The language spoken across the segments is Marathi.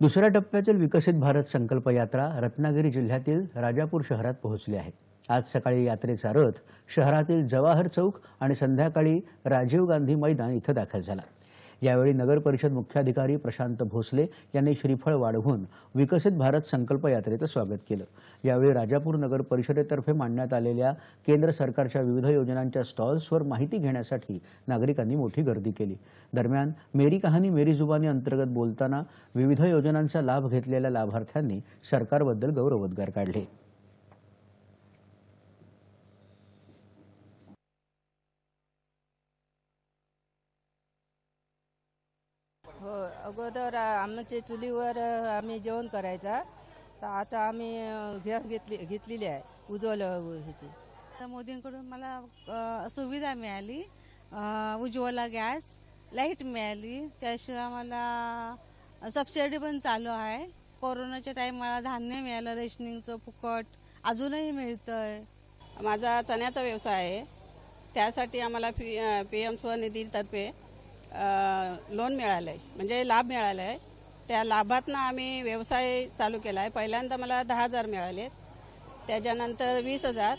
दुसऱ्या टप्प्यातील विकसित भारत संकल्प यात्रा रत्नागिरी जिल्ह्यातील राजापूर शहरात पोहोचली आहे. आज सकाळी यात्रेचा रथ शहरातील जवाहर चौक आणि संध्याकाळी राजीव गांधी मैदान इथं दाखल झाला. यावेळी नगर परिषद मुख्याधिकारी प्रशांत भोसले यांनी श्रीफळ वाढवून विकसित भारत संकल्प यात्रेचं स्वागत केलं. यावेळी राजापूर नगर परिषदेतर्फे मांडण्यात आलेल्या केंद्र सरकारच्या विविध योजनांच्या स्टॉल्सवर माहिती घेण्यासाठी नागरिकांनी मोठी गर्दी केली. दरम्यान मेरी कहाणी मेरी जुबानी अंतर्गत बोलताना विविध योजनांचा लाभ घेतलेल्या लाभार्थ्यांनी सरकारबद्दल गौरवोद्गार काढले. हो अगोदर आमच्या चुलीवर आम्ही जेवण करायचा. तर आता आम्ही गॅस घेतली घेतलेली आहे उज्ज्वल ह्याची. तर मोदींकडून मला सुविधा मिळाली. उज्ज्वला गॅस लाइट मिळाली. त्याशिवाय मला सबसिडी पण चालू आहे. कोरोनाच्या टाइमाला धान्य मिळालं रेशनिंगचं फुकट अजूनही मिळतंय. माझा चण्याचा व्यवसाय आहे. त्यासाठी आम्हाला पी पी एम स्वनिधीतर्फे लोन मिळालं आहे म्हणजे लाभ मिळाला आहे त्या लाभातनं आम्ही व्यवसाय चालू केला आहे पहिल्यांदा मला दहा हजार मिळाले त्याच्यानंतर वीस हजार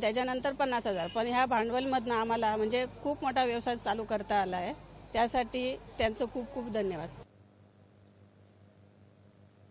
त्याच्यानंतर पन्नास हजार. पण ह्या भांडवलमधनं आम्हाला म्हणजे खूप मोठा व्यवसाय चालू करता आला आहे त्यासाठी त्यांचं खूप खूप धन्यवाद.